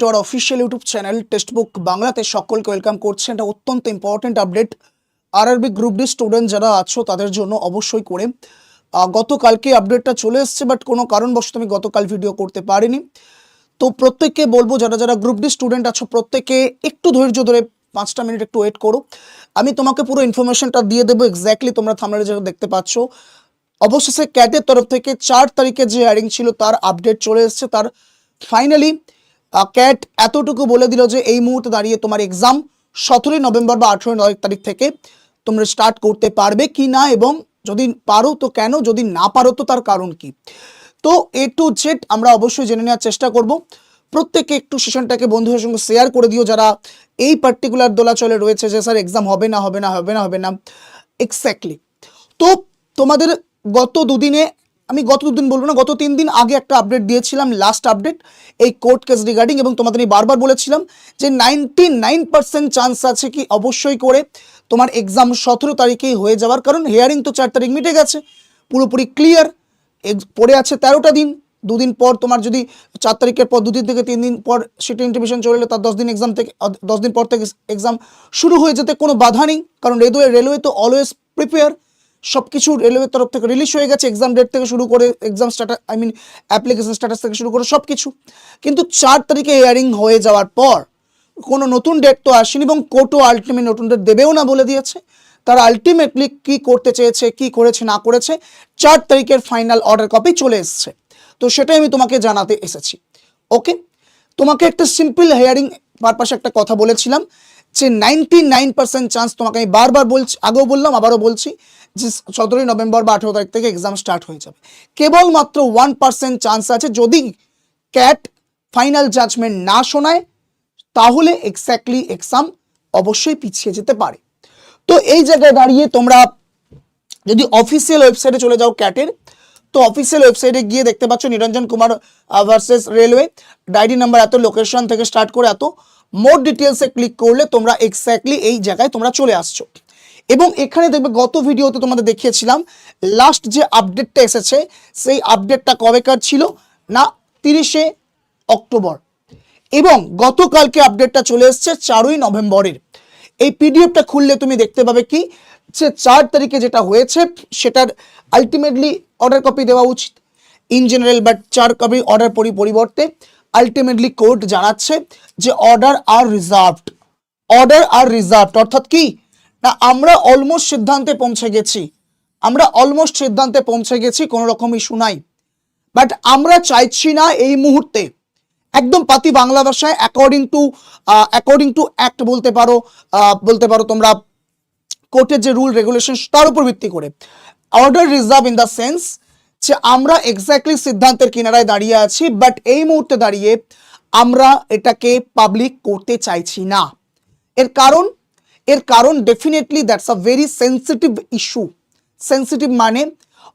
To our official YouTube channel textbook বাংলাতে সকলকে welcome করছে। এটা অত্যন্ত important update RRB group D student যারা আছো, তাদের জন্য অবশ্যই করে। গতকালকে আপডেটটা চলে এসছে বাট কোনো কারণবশত আমি গতকাল ভিডিও করতে পারিনি। তো প্রত্যেককে বলব, যারা যারা গ্রুপ ডি স্টুডেন্ট আছো প্রত্যেকে একটু ধৈর্য ধরে পাঁচটা মিনিট একটু ওয়েট করো। আমি তোমাকে পুরো ইনফরমেশনটা দিয়ে দেবো এক্স্যাক্টলি তোমরা থামলে যেটা দেখতে পাচ্ছ। অবশেষে ক্যাটের তরফ থেকে চার তারিখে যে হায়ারিং ছিল, তার আপডেট চলে এসেছে। তার ফাইনালি ক্যাট এতটুকু বলে দিল যে এই মুহূর্তে দাঁড়িয়ে তোমার এক্সাম সতেরোই নভেম্বর বা আঠেরোই তারিখ থেকে তোমরা স্টার্ট করতে পারবে কি না এবং যদি পারো তো কেন, যদি না পারো তো তার কারণ কি? তো এ টু জেড আমরা অবশ্যই জেনে নেওয়ার চেষ্টা করব। প্রত্যেকে একটু সেশনটাকে বন্ধুদের সঙ্গে শেয়ার করে দিও যারা এই পার্টিকুলার দোলাচলে রয়েছে যে, স্যার এক্সাম হবে না হবে না হবে না হবে না। এক্স্যাক্টলি তো তোমাদের গত দুদিনে আমি গত দুদিন বলব না, গত তিন দিন আগে একটা আপডেট দিয়েছিলাম লাস্ট আপডেট এই কোর্ট কেস রিগার্ডিং এবং তোমাদের আমি বারবার বলেছিলাম যে নাইনটি নাইন পার্সেন্ট চান্স আছে কি অবশ্যই করে তোমার এক্সাম সতেরো তারিখেই হয়ে যাওয়ার, কারণ হিয়ারিং তো চার তারিখ মিটে গেছে, পুরোপুরি ক্লিয়ার পড়ে আছে তেরোটা দিন, দুদিন পর তোমার যদি চার তারিখের পর, দুদিন থেকে তিন দিন পর সেটা ইন্টিমেশন চলে এলো, তার দশ দিন এক্সাম থেকে দশ দিন পর থেকে এক্সাম শুরু হয়ে যেতে কোনো বাধা নেই, কারণ রেলওয়ে রেলওয়ে তো অলওয়েজ প্রিপেয়ার সব কিছু রেলওয়ের তরফ থেকে রিলিজ হয়ে গেছে এক্সাম ডেট থেকে শুরু করে exam status I mean application status থেকে শুরু করে সব কিছু কিন্তু চার তারিখে হিয়ারিং হয়ে যাওয়ার পর কোনো নতুন ডেট তো আসেনি এবং কোর্টও আলটিমেট নতুন ডেট দেবেও না বলে দিয়েছে। তারা আলটিমেটলি কি করতে চেয়েছে, কি করেছে, না করেছে, চার তারিখের ফাইনাল অর্ডার কপি চলে এসেছে। তো সেটাই আমি তোমাকে জানাতে এসেছি। ওকে তোমাকে একটা সিম্পল হেয়ারিং পারপাসে একটা কথা বলেছিলাম, যে নাইনটি নাইন পার্সেন্ট চান্স তোমাকে আমি বারবার বলছি, আগেও বললাম, আবারও বলছি সতেরোই নভেম্বর বা আঠেরো তারিখ থেকে এক্সাম স্টার্ট হয়ে যাবে। কেবলমাত্র ওয়ান পার্সেন্ট চান্স আছে যদি ক্যাট ফাইনাল জাজমেন্ট না শোনায়, তাহলে এক্স্যাক্টলি এক্সাম অবশ্যই পিছিয়ে যেতে পারে। তো এই জায়গায় দাঁড়িয়ে তোমরা যদি অফিসিয়াল ওয়েবসাইটে চলে যাও ক্যাটের তো অফিসিয়াল ওয়েবসাইটে গিয়ে দেখতে পাচ্ছ Niranjan Kumar versus railway diary number এত লোকেশন থেকে স্টার্ট করে এত। মোর ডিটেলসে ক্লিক করলে তোমরা এক্স্যাক্টলি এই জায়গায় তোমরা চলে আসছো। এবং এখানে দেখবে গত ভিডিওতে তোমাদের দেখিয়েছিলাম লাস্ট যে আপডেটটা এসেছে, সেই আপডেটটা কবেকার ছিল? না, তিরিশে অক্টোবর। এবং গতকালকে আপডেটটা চলে এসেছে চারই নভেম্বরের। এই পিডিএফটা খুললে তুমি দেখতে পাবে কি? যে চার তারিখে যেটা হয়েছে, সেটার আলটিমেটলি অর্ডার কপি দেওয়া উচিত। ইন জেনারেল বাট চার কপি অর্ডার পরি পরিবর্তে আলটিমেটলি কোর্ট জানাচ্ছে যে অর্ডার আর রিজার্ভড অর্ডার আর রিজার্ভড অর্থাৎ কি? না, আমরা অলমোস্ট সিদ্ধান্তে পৌঁছে গেছি। আমরা অলমোস্ট সিদ্ধান্তে পৌঁছে গেছি, কোনো রকম ইস্যু নাই। বাট আমরা চাইছি না এই মুহূর্তে, একদম পাতি বাংলা ভাষায় according to according to act বলতে পারো বলতে পারো তোমরা কোর্টের যে রুল রেগুলেশন তার উপর ভিত্তি করে। Order reserve in the sense যে আমরা এক্স্যাক্টলি সিদ্ধান্তের কিনারায় দাঁড়িয়ে আছি বাট এই মুহূর্তে দাঁড়িয়ে আমরা এটাকে পাবলিক করতে চাইছি না। এর কারণ এর কারণ definitely that's a very sensitive issue sensitive মানে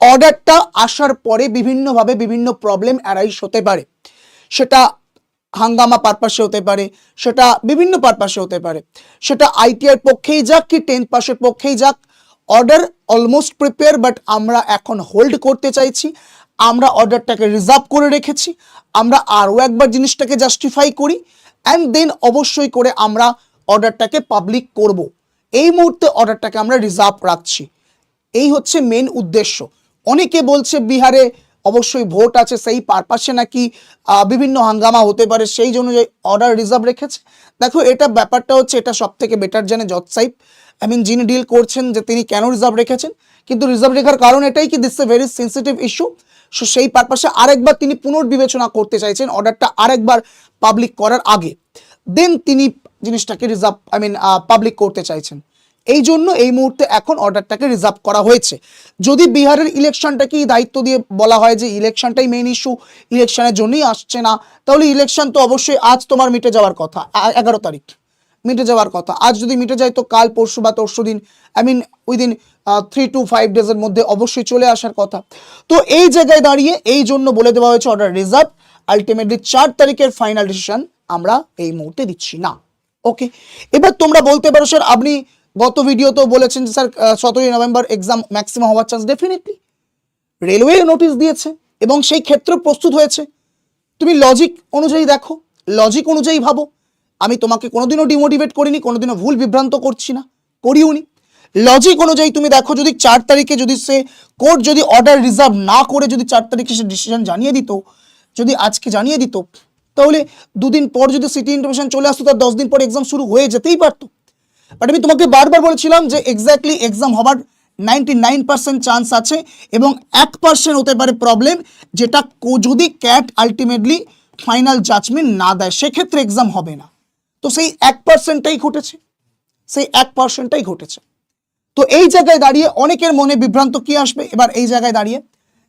অর্ডারটা আসার পরে বিভিন্নভাবে বিভিন্ন প্রবলেম অ্যারাইজ হতে পারে। সেটা হাঙ্গামা পারপাসে হতে পারে, সেটা বিভিন্ন পারপাসে হতে পারে। সেটা আইটিআর পক্ষেই যাক কি টেন্থ পাসের পক্ষেই যাক অর্ডার অলমোস্ট প্রিপেয়ার বাট আমরা এখন হোল্ড করতে চাইছি। আমরা অর্ডারটাকে রিজার্ভ করে রেখেছি। আমরা আরও একবার জিনিসটাকে জাস্টিফাই করি। অ্যান্ড দেন অবশ্যই করে আমরা অর্ডারটাকে পাবলিক করব। এই মুহূর্তে অর্ডারটাকে আমরা রিজার্ভ রাখছি। এই হচ্ছে মেন উদ্দেশ্য। অনেকে বলছে, বিহারে অবশ্যই ভোট আছে, সেই পারপাসে নাকি বিভিন্ন হাঙ্গামা হতে পারে, সেই জন্য যে অর্ডার রিজার্ভ রেখেছে। দেখো, এটা ব্যাপারটা হচ্ছে, এটা সব থেকে বেটার জানে জজ সাহেব আই মিন যিনি ডিল করছেন যে তিনি কেন রিজার্ভ রেখেছেন। কিন্তু রিজার্ভ রেখার কারণ এটাই কি this a very sensitive issue so সেই পারপাসে আরেকবার তিনি পুনর্বিবেচনা করতে চাইছেন অর্ডারটা আরেকবার পাবলিক করার আগে। দেন তিনি জিনিসটাকে রিজার্ভ আই মিন পাবলিক করতে চাইছেন। এই জন্য এই মুহূর্তে এখন অর্ডারটাকে রিজার্ভ করা হয়েছে। যদি বিহারের ইলেকশনটাকেই দায়িত্ব দিয়ে বলা হয় যে ইলেকশনটাই মেইন ইস্যু ইলেকশনের জন্যই আসছে না, তাহলে ইলেকশন তো অবশ্যই আজ তোমার মিটে যাওয়ার কথা এগারো তারিখ, মিটে যাওয়ার কথা। আজ যদি মিটে যায় তো কাল, পরশু বা তরশু দিন I mean within three two five ডেজের মধ্যে অবশ্যই চলে আসার কথা। তো এই জায়গায় দাঁড়িয়ে এই জন্য বলে দেওয়া হয়েছে অর্ডার রিজার্ভ আলটিমেটলি চার তারিখের ফাইনাল ডিসিশন আমরা এই মুহূর্তে দিচ্ছি না। ওকে এবার তোমরা বলতে পারো স্যার আপনি গত ভিডিওতেও বলেছেন যে স্যার সতেরোই নভেম্বর এক্সাম ম্যাক্সিমাম হওয়ার চান্স ডেফিনেটলি রেলওয়ে নোটিশ দিয়েছে এবং সেই ক্ষেত্রে প্রস্তুত হয়েছে। তুমি লজিক অনুযায়ী দেখো লজিক অনুযায়ী ভাবো। আমি তোমাকে কোনোদিনও ডিমোটিভেট করিনি, কোনোদিনও ভুল বিভ্রান্ত করছি না করিওনি লজিক অনুযায়ী তুমি দেখো, যদি চার তারিখে যদি সে কোর্ট যদি অর্ডার রিজার্ভ না করে যদি চার তারিখে সে ডিসিশন জানিয়ে দিত, যদি আজকে জানিয়ে দিত তাহলে দুদিন পর যদি সিটি ইন্টারভিউশন চলে আসতো, তার দশ দিন পর এক্সাম শুরু হয়ে যেতেই পারতো। বাট আমি তোমাকে বারবার বলেছিলাম যে এক্স্যাক্টলি এক্সাম হবার নাইনটি নাইন পার্সেন্ট চান্স আছে এবং এক পার্সেন্ট হতে পারে প্রবলেম যেটা যদি ক্যাট আলটিমেটলি ফাইনাল জাজমেন্ট না দেয়, সেক্ষেত্রে এক্সাম হবে না। তো সেই এক পার্সেন্টটাই ঘটেছে। সেই এক পার্সেন্টটাই ঘটেছে। তো এই জায়গায় দাঁড়িয়ে অনেকের মনে বিভ্রান্ত কি আসবে? এবার এই জায়গায় দাঁড়িয়ে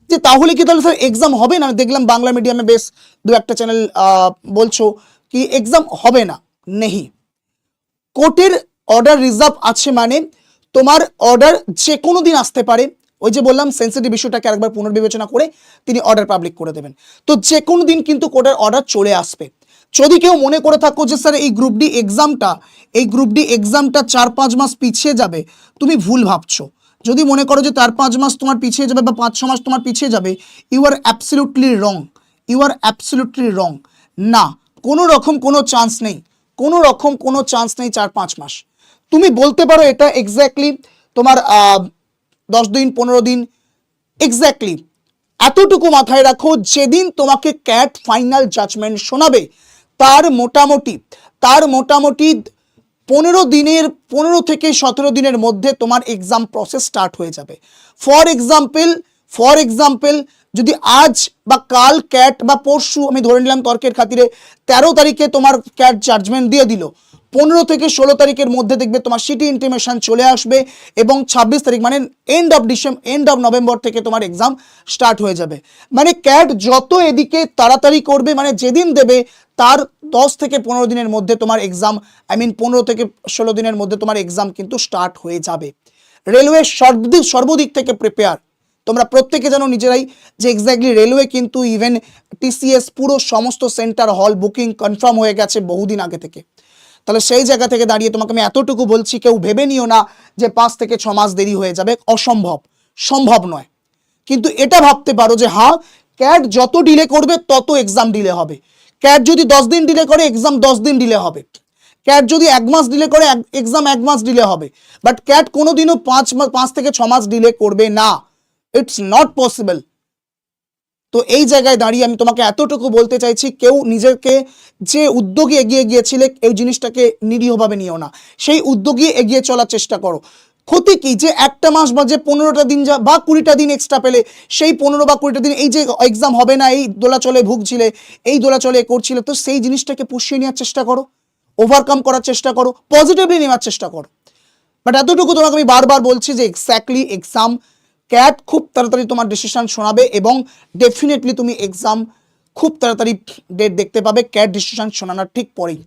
যে তাহলে কি তাহলে স্যার এক্সাম হবে না? দেখলাম বাংলা মিডিয়ামে বেশ দু একটা চ্যানেল বলছো কি এক্সাম হবে না। নেহি। কোর্টের অর্ডার রিজার্ভ আছে মানে তোমার অর্ডার যে কোনো দিন আসতে পারে। ওই যে বললাম সেন্সিটিভ ইস্যুটাকে আরেকবার পুনর্বিবেচনা করে তিনি অর্ডার পাবলিক করে দেবেন। তো যে কোনো দিন কিন্তু কোর্টের অর্ডার চলে আসবে। যদি কেউ মনে করে থাকো যে স্যার এই গ্রুপ ডি এক্সামটা এই গ্রুপ ডি এক্সামটা চার পাঁচ মাস পিছিয়ে যাবে, তুমি ভুল ভাবছ। যদি মনে করো যে চার পাঁচ মাস তোমার পিছিয়ে যাবে বা পাঁচ ছ মাস তোমার পিছিয়ে যাবে you are absolutely wrong you are absolutely wrong না, কোনো রকম কোনো চান্স নেই। কোনো রকম কোনো চান্স নেই চার পাঁচ মাস। তুমি বলতে পারো এটা এক্স্যাক্টলি তোমার দশ দিন, পনেরো দিন এক্স্যাক্টলি এতটুকু মাথায় রাখো, যেদিন তোমাকে ক্যাট ফাইনাল জাজমেন্ট শোনাবে, তার মোটামুটি তার মোটামুটি পনেরো দিনের, পনেরো থেকে সতেরো দিনের মধ্যে তোমার এক্সাম প্রসেস স্টার্ট হয়ে যাবে। ফর এক্সাম্পল ফর এক্সাম্পল যদি আজ বা কাল ক্যাট বা পরশু আমি ধরে নিলাম তর্কের খাতিরে তেরো তারিখে তোমার ক্যাট জাজমেন্ট দিয়ে দিল, পনেরো থেকে ষোলো তারিখের মধ্যে দেখবে তোমার সিটি ইন্টিমেশন চলে আসবে এবং ছাব্বিশ তারিখ মানে end of December end of November থেকে তোমার এক্সাম স্টার্ট হয়ে যাবে। মানে ক্যাট যত এদিকে তাড়াতাড়ি করবে মানে যেদিন দেবে, তার দশ থেকে পনেরো দিনের মধ্যে তোমার এক্সাম আই মিন পনেরো থেকে ষোলো দিনের মধ্যে তোমার এক্সাম কিন্তু স্টার্ট হয়ে যাবে। রেলওয়ে সর্বদিক সর্বদিক থেকে প্রিপেয়ার তোমরা প্রত্যেকে জানো নিজেরাই যে এক্স্যাক্টলি রেলওয়ে কিন্তু ইভেন টিসিএস পুরো সমস্ত সেন্টার হল বুকিং কনফার্ম হয়ে গেছে বহুদিন আগে থেকে। তাহলে সেই জায়গা থেকে দাঁড়িয়ে তোমাকে আমি এতটুকু বলছি, কেউ ভেবে নিও না যে পাঁচ থেকে ছ মাস দেরি হয়ে যাবে। অসম্ভব, সম্ভব নয়। কিন্তু এটা ভাবতে পারো যে হ্যাঁ ক্যাট যত ডিলে করবে, তত এক্সাম ডিলে হবে। ক্যাট যদি দশ দিন ডিলে করে এক্সাম দশ দিন ডিলে হবে। ক্যাট যদি এক মাস ডিলে করে এক্সাম এক মাস ডিলে হবে। বাট ক্যাট কোনোদিনও পাঁচ মাস পাঁচ থেকে ছ মাস ডিলে করবে না। ইটস নট পসিবল তো এই জায়গায় দাঁড়িয়ে আমি তোমাকে এতটুকু বলতে চাইছি, কেউ নিজেকে যে উদ্যোগে এগিয়ে গিয়েছিলে, এই জিনিসটাকে নিরীহভাবে নিও না। সেই উদ্যোগে এগিয়ে চলার চেষ্টা করো। ক্ষতি কি? যে একটা মাস বা যে পনেরোটা দিন যা বা কুড়িটা দিন এক্সট্রা পেলে, সেই পনেরো বা কুড়িটা দিন এই যে এক্সাম হবে না, এই দোলাচলে ভুগছিলে, এই দোলাচলে করছিলে, তো সেই জিনিসটাকে পুষিয়ে নেওয়ার চেষ্টা করো। ওভারকাম করার চেষ্টা করো। পজিটিভলি নেওয়ার চেষ্টা করো। বাট এতটুকু তোমাকে আমি বারবার বলছি যে এক্স্যাক্টলি এক্সাম ক্যাট খুব তাড়াতাড়ি তোমার ডিসিশান শোনাবে এবং ডেফিনেটলি তুমি এক্সাম খুব তাড়াতাড়ি ডেট দেখতে পাবে ক্যাট ডিসিশান শোনানোর ঠিক পরেই।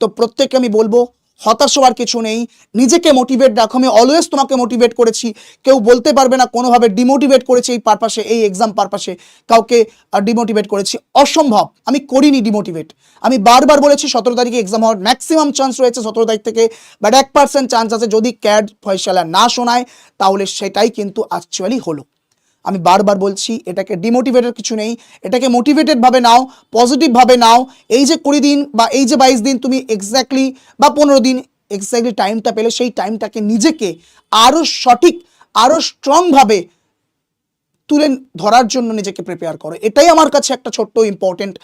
তো প্রত্যেককে আমি বলব হতাশ হওয়ার কিছু নেই। নিজেকে মোটিভেট রাখো। আমি অলওয়েজ তোমাকে মোটিভেট করেছি। কেউ বলতে পারবে না কোনোভাবে ডিমোটিভেট করেছি এই পারপাসে এই এক্সাম পারপাসে কাউকে ডিমোটিভেট করেছি। অসম্ভব। আমি করিনি ডিমোটিভেট আমি বারবার বলেছি, সতেরো তারিখে এক্সাম হওয়ার ম্যাক্সিমাম চান্স রয়েছে সতেরো তারিখ থেকে। বাট এক পার্সেন্ট চান্স আছে। যদি ক্যাড ফয়সালা না শোনায়, তাহলে সেটাই কিন্তু অ্যাকচুয়ালি হলো। আমি বারবার বলছি, এটাকে ডিমোটিভেটেড কিছু নেই, এটাকে মোটিভেটেড ভাবে নাও পজিটিভ ভাবে নাও, এই যে কুড়ি দিন বা এই যে বাইশ দিন তুমি এক্স্যাক্টলি বা পনেরো দিন এক্স্যাক্টলি টাইমটা পেলে, সেই টাইমটাকে নিজেকে আরও সঠিক আরও স্ট্রংভাবে তুলে ধরার জন্য নিজেকে প্রিপেয়ার করো। এটাই আমার কাছে একটা ছোট্ট ইম্পর্টেন্ট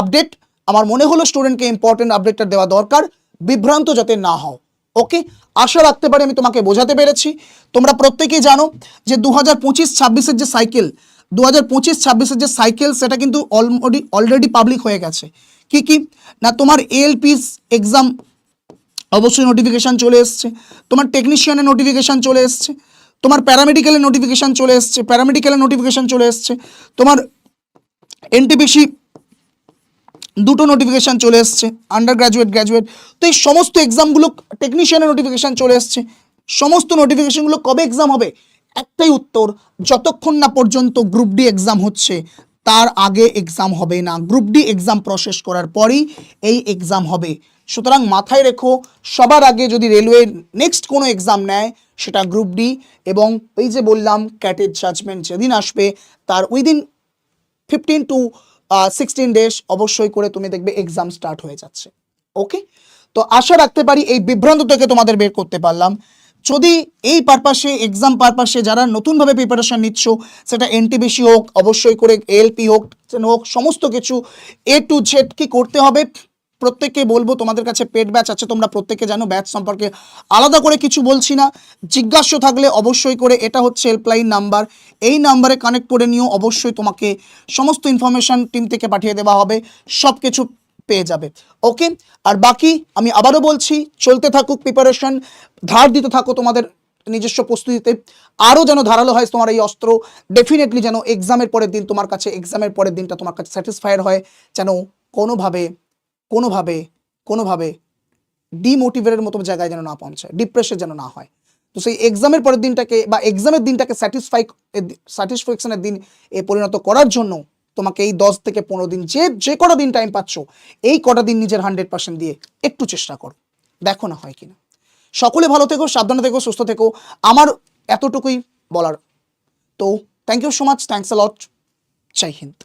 আপডেট আমার মনে হলো স্টুডেন্টকে ইম্পর্টেন্ট আপডেটটা দেওয়া দরকার। বিভ্রান্ত যাতে না হও। ওকে আশা রাখতে পারি আমি তোমাকে বোঝাতে পেরেছি। তোমরা প্রত্যেকেই জানো যে দু হাজার পঁচিশ ছাব্বিশের যে সাইকেল দু হাজার পঁচিশ ছাব্বিশের যে সাইকেল, সেটা কিন্তু অলরেডি অলরেডি পাবলিক হয়ে গেছে। কি কি? না, তোমার এএলপিস এক্সাম অবশ্যই নোটিফিকেশান চলে এসছে। তোমার টেকনিশিয়ানের নোটিফিকেশান চলে এসছে। তোমার প্যারামেডিক্যালের নোটিফিকেশান চলে এসছে। প্যারামেডিক্যালের নোটিফিকেশান চলে এসছে। তোমার এনটিপিসি দুটো নোটিফিকেশান চলে এসছে আন্ডার গ্র্যাজুয়েট গ্র্যাজুয়েট তো এই সমস্ত এক্সামগুলো টেকনিশিয়ানের নোটিফিকেশান চলে এসছে। সমস্ত নোটিফিকেশানগুলো কবে এক্সাম হবে? একটাই উত্তর, যতক্ষণ না পর্যন্ত গ্রুপ ডি এক্সাম হচ্ছে, তার আগে এক্সাম হবে না। গ্রুপ ডি এক্সাম প্রসেস করার পরেই এই এক্সাম হবে। সুতরাং মাথায় রেখো, সবার আগে যদি রেলওয়ে নেক্সট কোনো এক্সাম নেয়, সেটা গ্রুপ ডি এবং এই যে বললাম ক্যাটের জাজমেন্ট যেদিন আসবে, তার within fifteen to sixteen days অবশ্যই করে তুমি দেখবে এক্সাম স্টার্ট হয়ে যাচ্ছে। ওকে তো আশা রাখতে পারি এই বিভ্রান্ত থেকে তোমাদের বের করতে পারলাম। যদি এই পারপাসে এক্সাম পারপাসে যারা নতুনভাবে প্রিপারেশন নিচ্ছ, সেটা এনটিবিসি হোক, অবশ্যই করে এলপি হোক হোক, সমস্ত কিছু এ টু জেড কি করতে হবে? প্রত্যেককে বলব, তোমাদের কাছে পেড ব্যাচ আছে, তোমরা প্রত্যেকে জানো ব্যাচ সম্পর্কে আলাদা করে কিছু বলছি না। জিজ্ঞাস্য থাকলে অবশ্যই করে, এটা হচ্ছে হেল্পলাইন নাম্বার এই নাম্বারে কানেক্ট করে নিও, অবশ্যই তোমাকে সমস্ত ইনফরমেশন টিম থেকে পাঠিয়ে দেওয়া হবে সব কিছু পেয়ে যাবে। ওকে আর বাকি আমি আবারও বলছি, চলতে থাকুক প্রিপারেশন ধার দিতে থাকো তোমাদের নিজস্ব প্রস্তুতিতে। আরও যেন ধারালো হয় তোমার এই অস্ত্র ডেফিনেটলি যেন এক্সামের পরের দিন তোমার কাছে এক্সামের পরের দিনটা তোমার কাছে স্যাটিসফাইড হয়, যেন কোনোভাবে কোনোভাবে কোনোভাবে ডিমোটিভেটের মতো জায়গায় যেন না পৌঁছায় ডিপ্রেশন যেন না হয়। তো সেই এক্সামের পরের দিনটাকে বা এক্সামের দিনটাকে স্যাটিসফাই স্যাটিসফ্যাকশনের দিন এ পরিণত করার জন্য তোমাকে এই দশ থেকে পনেরো দিন যে যে কটা দিন টাইম পাচ্ছ, এই কটা দিন নিজের হান্ড্রেড পার্সেন্ট দিয়ে একটু চেষ্টা করো। দেখো না হয় কিনা। সকলে ভালো থেকো, সাবধানে থেকো, সুস্থ থেকো। আমার এতটুকুই বলার। তো thank you so much thanks lot Joy Hind.